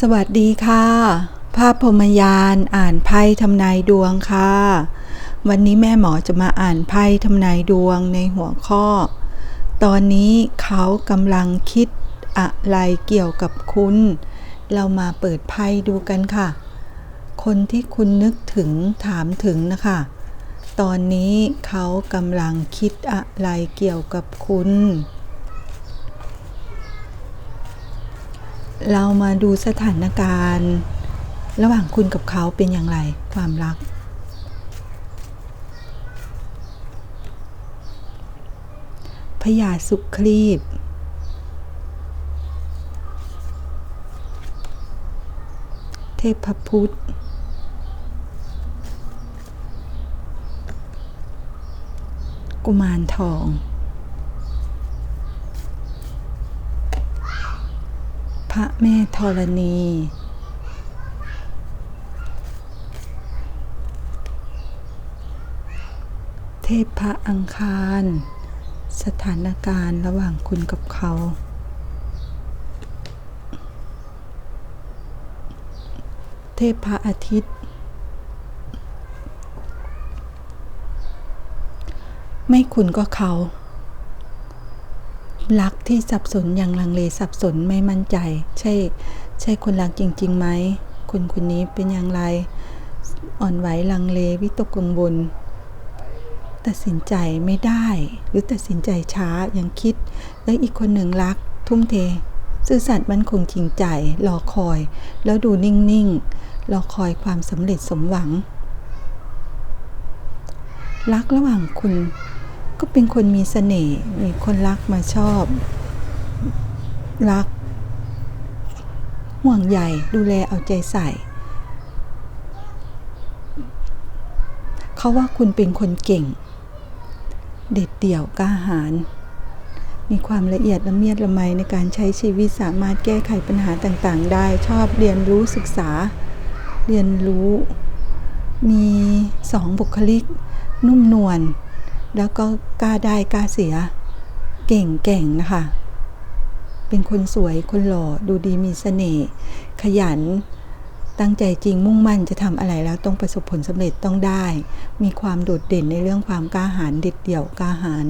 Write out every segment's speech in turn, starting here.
สวัสดีค่ะ ภาพพรมยานอ่านไพ่ทำนายดวงค่ะ วันนี้แม่หมอจะมาอ่านไพ่ทำนายดวงในหัวข้อ ตอนนี้เขากำลังคิดอะไรเกี่ยวกับคุณ เรามาเปิดไพ่ดูกันค่ะ คนที่คุณนึกถึงถามถึงนะคะ ตอนนี้เขากำลังคิดอะไรเกี่ยวกับคุณ เรามาดูสถานการณ์ ระหว่างคุณกับเขาเป็นอย่างไรความรัก พยาสุครีบเทพพุทธกุมารทอง พระแม่ธรณี เทพพระอังคาร สถานการณ์ระหว่างคุณกับเขา เทพพระอาทิตย์ ไม่คุณก็เขา รักที่สับสนอย่างลังเลสับสนไม่มั่นใจ ใช่ ใช่คนรักจริงๆไหมคุณคนนี้เป็นอย่างไร อ่อนไหวลังเลวิตกกังวลตัดสินใจไม่ได้ หรือตัดสินใจช้ายังคิด แล้วอีกคนหนึ่งรัก ทุ่มเท ซื่อสัตย์มั่นคงจริงใจรอคอย แล้วดูนิ่งๆรอคอยความสำเร็จสมหวัง รักระหว่างคุณ ก็เป็นคนมีเสน่ห์มีคนรักมาชอบ รัก ห่วงใยดูแลเอาใจใส่ เขาว่าคุณเป็นคนเก่ง เด็ดเดี่ยวกล้าหาญมีความละเอียดละเมียดละไมในการใช้ชีวิตสามารถแก้ไขปัญหาต่างๆ ได้ชอบเรียนรู้ศึกษา เรียนรู้ มีสองบุคลิก นุ่มนวล แล้วก็กล้าได้กล้าเสีย เก่งเก่งนะคะ เป็นคนสวยคนหล่อดูดีมีเสน่ห์ขยัน ตั้งใจจริงมุ่งมั่นจะทำอะไรแล้วต้องประสบผลสำเร็จต้องได้ มีความโดดเด่นในเรื่องความกล้าหาญเด็ดเดี่ยวกล้าหาญ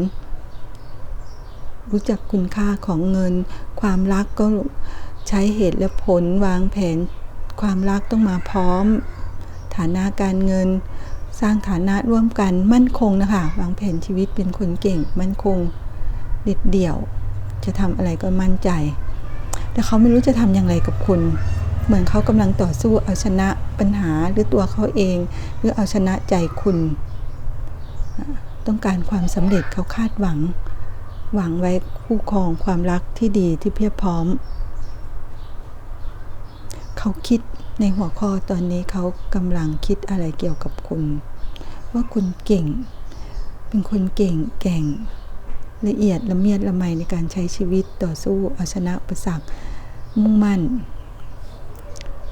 รู้จักคุณค่าของเงิน ความรักก็ใช้เหตุและผลวางแผน ความรักต้องมาพร้อม ฐานะการเงิน สร้างฐานะร่วมกันมั่นคงนะคะวางแผนชีวิตเป็นคนเก่ง มั่นคงเด็ดเดี่ยว จะทำอะไรก็มั่นใจ แต่เขาไม่รู้จะทำอย่างไรกับคุณ เหมือนเขากำลังต่อสู้เอาชนะปัญหาหรือตัวเขาเอง หรือเอาชนะใจคุณ ต้องการความสำเร็จเขาคาดหวัง หวังไว้คู่ครองความรักที่ดีที่เพียบพร้อม เขาคิด ในหัวข้อตอนนี้เขากำลังคิดอะไรเกี่ยวกับคุณ ว่าคุณเก่ง เป็นคนเก่งแก่ง ละเอียดละเมียดละไมในการใช้ชีวิตต่อสู้เอาชนะประสักมุ่งมั่น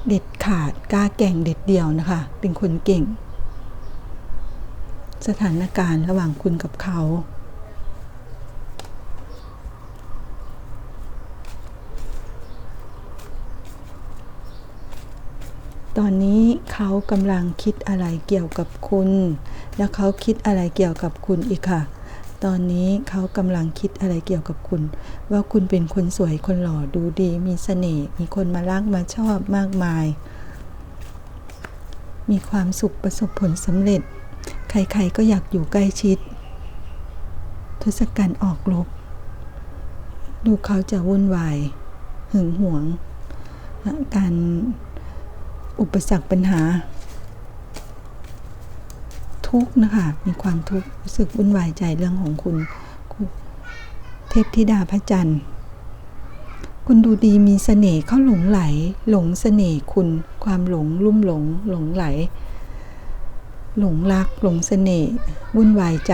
เด็ดขาดกล้าแก่งเด็ดเดี่ยวนะคะ เป็นคนเก่ง สถานการณ์ระหว่างคุณกับเขา ตอนนี้เขากำลังคิดอะไรเกี่ยวกับคุณ แล้วเขาคิดอะไรเกี่ยวกับคุณอีกค่ะ ตอนนี้เขากำลังคิดอะไรเกี่ยวกับคุณ ว่าคุณเป็นคนสวยคนหล่อดูดี มีเสน่ห์มีคนมารักมาชอบมากมาย มีความสุขประสบผลสำเร็จ ใครๆก็อยากอยู่ใกล้ชิด ทศกัณฐ์ออกรบดูเขาจะวุ่นวาย หึงหวง การ อุปสรรคปัญหา ทุกนะคะ มีความทุกข์รู้สึกวุ่นวายใจเรื่องของคุณ เทพธิดาพระจันทร์ คุณดูดีมีเสน่ห์เขาหลงไหล หลงเสน่ห์คุณ ความหลงลุ่มหลง หลงไหล หลงรัก หลงเสน่ห์วุ่นวายใจ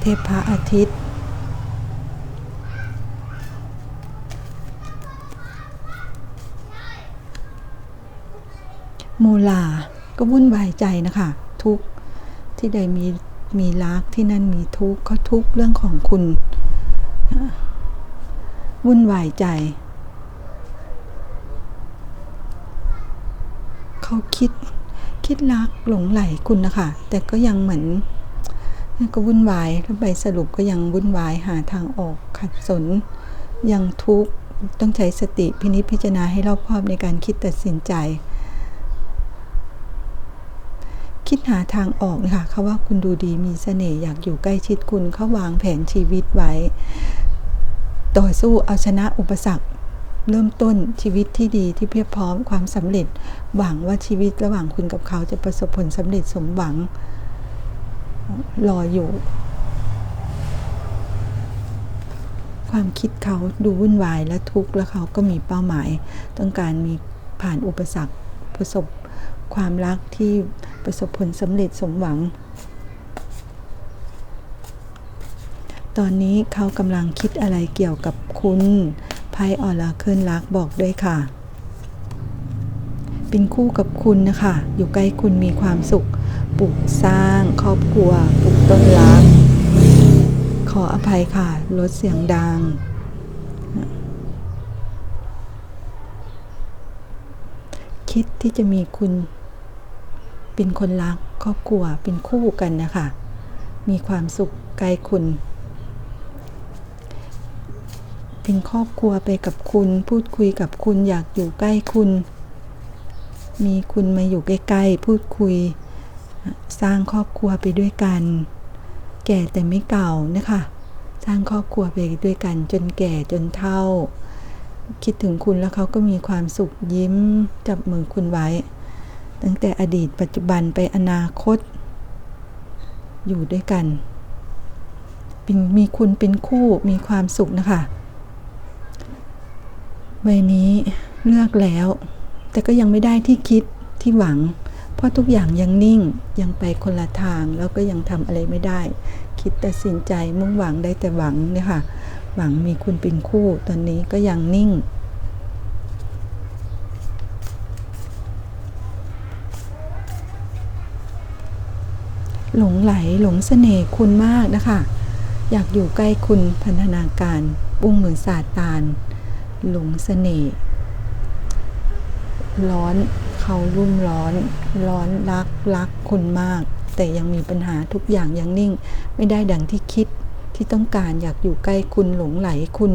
เทพพระอาทิตย์ มูลา ก็วุ่นวายใจนะคะ ทุกที่ใดมีมีรักที่นั่นมีทุกข์เขาทุกเรื่องของคุณ วุ่นวายใจ เขาคิดคิดรักหลงไหลคุณนะคะ แต่ก็ยังเหมือนก็วุ่นวายแล้วใบสรุปก็ยังวุ่นวายหาทางออกขัดสน ยังทุกข์ต้องใช้สติพินิจพิจารณาให้รอบคอบในการคิดตัดสินใจ คิดหาทางออกนะคะเขาว่าคุณดูดีมีเสน่ห์อยากอยู่ใกล้ชิดคุณเขาวางแผนชีวิตไว้ ต่อสู้เอาชนะอุปสรรคเริ่มต้นชีวิตที่ดีที่เพียบพร้อมความสำเร็จ หวังว่าชีวิตระหว่างคุณกับเขาจะประสบผลสำเร็จสมหวัง รออยู่ ความคิดเขาดูวุ่นวายและทุกข์แล้วเขาก็มีเป้าหมาย ต้องการมีผ่านอุปสรรคประสบ ความรักที่ประสบผลสำเร็จสมหวัง ตอนนี้เขากำลังคิดอะไรเกี่ยวกับคุณไพ่ออลาเคิลรักบอกด้วยค่ะ เป็นคู่กับคุณนะคะ อยู่ใกล้คุณมีความสุข ปลูกสร้างครอบครัว ปลูกต้นรัก ขออภัยค่ะ ลดเสียงดังคิดที่จะมีคุณ เป็นคนรักครอบครัวเป็นคู่กันนะคะ มีความสุขใกล้คุณ เป็นครอบครัวไปกับคุณ พูดคุยกับคุณอยากอยู่ใกล้คุณ มีคุณมาอยู่ใกล้ๆพูดคุย สร้างครอบครัวไปด้วยกัน แก่แต่ไม่เก่านะคะ สร้างครอบครัวไปด้วยกัน จนแก่จนเฒ่า คิดถึงคุณแล้วเขาก็มีความสุขยิ้มจับมือคุณไว้ ตั้งแต่อดีตปัจจุบันไปอนาคต อยู่ด้วยกันเป็นมีคุณเป็นคู่มีความสุขนะคะ ใบนี้เลือกแล้ว แต่ก็ยังไม่ได้ที่คิดที่หวัง เพราะทุกอย่างยังนิ่งยังไปคนละทางแล้วก็ยังทำอะไรไม่ได้ คิดตัดสินใจมุ่งหวังได้แต่หวังเนี่ยค่ะ หวังมีคุณเป็นคู่ตอนนี้ก็ยังนิ่ง หลงไหลหลงเสน่ห์คุณมากนะคะ อยากอยู่ใกล้คุณพันธนาการปุ้งเหมือนซาตาน หลงเสน่ห์ร้อนเขารุ่มร้อน ร้อนรักรักคุณมาก แต่ยังมีปัญหาทุกอย่างยังนิ่ง ไม่ได้ดังที่คิดที่ต้องการอยากอยู่ใกล้คุณหลงไหลคุณ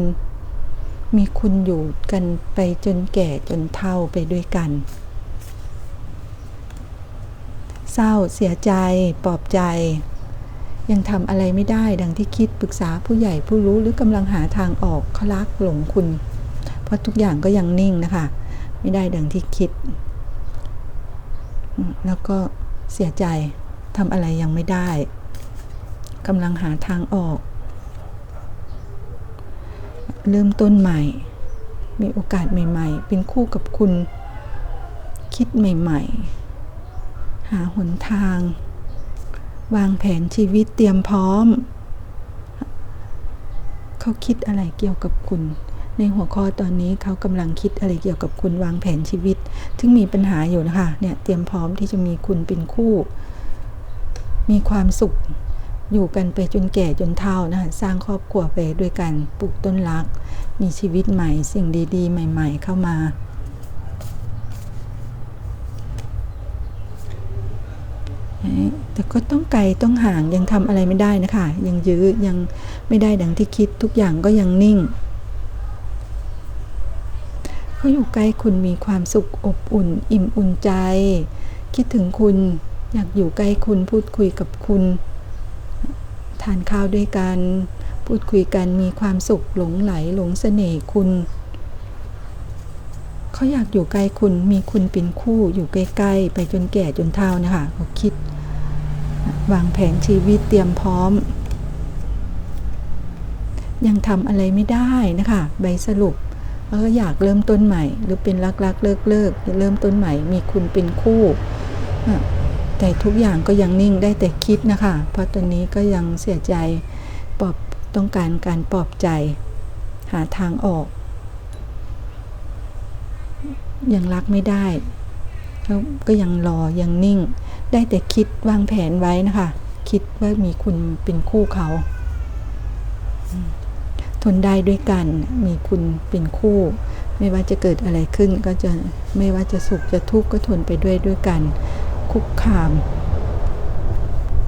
มีคุณอยู่กันไปจนแก่จนเฒ่าไปด้วยกัน เศร้าเสียใจ ปลอบใจ ยังทำอะไรไม่ได้ดังที่คิดปรึกษาผู้ใหญ่ผู้รู้หรือกำลังหาทางออกเขารักหลงคุณ เพราะทุกอย่างก็ยังนิ่งนะคะ ไม่ได้ดังที่คิด แล้วก็เสียใจทำอะไรยังไม่ได้กำลังหาทางออก เริ่มต้นใหม่ มีโอกาสใหม่ ๆ เป็นคู่กับคุณ คิดใหม่ ๆ หาหนทาง วางแผนชีวิตเตรียมพร้อม เขาคิดอะไรเกี่ยวกับคุณ ในหัวข้อตอนนี้เขากำลังคิดอะไรเกี่ยวกับคุณวางแผนชีวิตซึ่งมีปัญหาอยู่นะคะเนี่ยเตรียมพร้อมที่จะมีคุณเป็นคู่ มีความสุขอยู่กันไปจนแก่จนเฒ่านะคะสร้างครอบครัวไปด้วยกันปลูกต้นรัก มีชีวิตใหม่สิ่งดี ๆ ใหม่ ๆ เข้ามา แต่ก็ต้องไกลต้องห่างยังทำอะไรไม่ได้นะคะ ยังยื้อยังไม่ได้ดังที่คิดทุกอย่างก็ยังนิ่งเขาอยู่ใกล้คุณมีความสุขอบอุ่น อิ่มอุ่นใจ คิดถึงคุณอยากอยู่ใกล้คุณพูดคุยกับคุณ ทานข้าวด้วยกันพูดคุยกันมีความสุขหลงไหลหลงเสน่ห์คุณเขาอยากอยู่ใกล้คุณมีคุณเป็นคู่อยู่ใกล้ๆไปจนแก่จนเฒ่านะคะเขาคิด วางแผนชีวิตเตรียมพร้อม ยังทำอะไรไม่ได้นะคะ ใบสรุปแล้วก็อยากเริ่มต้นใหม่ หรือเป็นรักๆเลิกเลิกเริ่มต้นใหม่ มีคุณเป็นคู่ แต่ทุกอย่างก็ยังนิ่งได้แต่คิดนะคะ เพราะตอนนี้ก็ยังเสียใจปอบต้องการการปลอบใจ หาทางออก ยังรักไม่ได้แล้วก็ยังรอยังนิ่ง ได้แต่คิดวางแผนไว้นะคะ คิดว่ามีคุณเป็นคู่เขา ทนได้ด้วยกัน มีคุณเป็นคู่ ไม่ว่าจะเกิดอะไรขึ้นก็จะไม่ว่าจะสุขจะทุกข์ก็ทนไปด้วยด้วยกัน คุกคาม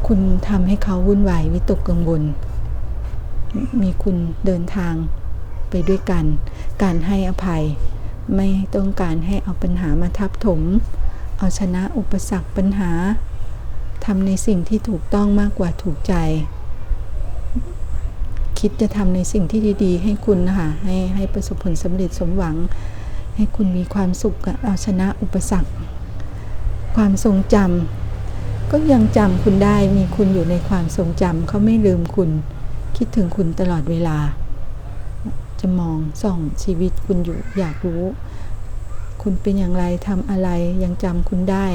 คุณทำให้เขาวุ่นวายวิตกกังวล มีคุณเดินทางไปด้วยกัน การให้อภัย ไม่ต้องการให้เอาปัญหามาทับถม เอาชนะอุปสรรคปัญหาทำในสิ่งที่ถูกต้องมากกว่าถูกใจ คิดจะทำในสิ่งที่ดี ๆ ให้คุณนะคะให้ให้ประสบผลสำเร็จสมหวัง ให้คุณมีความสุขเอาชนะอุปสรรค ความทรงจำก็ยังจำคุณได้มีคุณอยู่ในความทรงจำเขาไม่ลืมคุณ คิดถึงคุณตลอดเวลา จะมองส่องชีวิตคุณอยู่อยากรู้ คุณเป็นอย่างไรทำอะไรยังจำคุณได้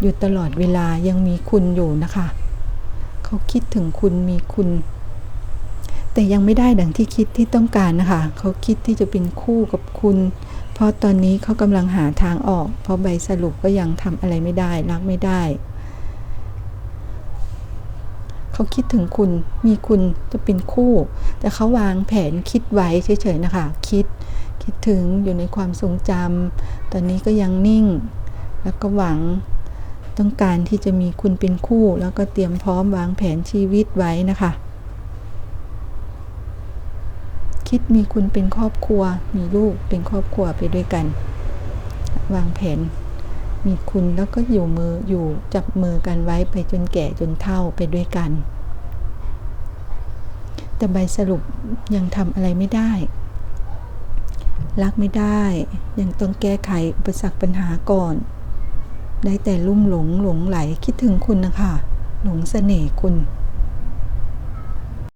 อยู่ตลอดเวลายังมีคุณอยู่นะคะ เขาคิดถึงคุณมีคุณ แต่ยังไม่ได้ดังที่คิดที่ต้องการนะคะ เขาคิดที่จะเป็นคู่กับคุณ เพราะตอนนี้เขากำลังหาทางออก เพราะใบสรุปก็ยังทำอะไรไม่ได้ รักไม่ได้เขาคิดถึงคุณ มีคุณจะเป็นคู่ แต่เขาวางแผนคิดไว้เฉยๆนะคะ คิด คิดถึงอยู่ในความทรงจำตอนนี้ก็ยังนิ่ง แล้วก็หวังต้องการที่จะมีคุณเป็นคู่ แล้วก็เตรียมพร้อมวางแผนชีวิตไว้นะคะ คิดมีคุณเป็นครอบครัว มีลูกเป็นครอบครัวไปด้วยกัน วางแผน มีคุณแล้วก็อยู่มืออยู่จับมือกันไว้ไปจนแก่จนเฒ่าไปด้วยกัน แต่ใบสรุปยังทำอะไรไม่ได้ รักไม่ได้ ยังต้องแก้ไขอุปสรรคปัญหาก่อน ได้แต่ลุ่มหลงหลงไหลคิดถึงคุณนะคะ หลงเสน่ห์คุณ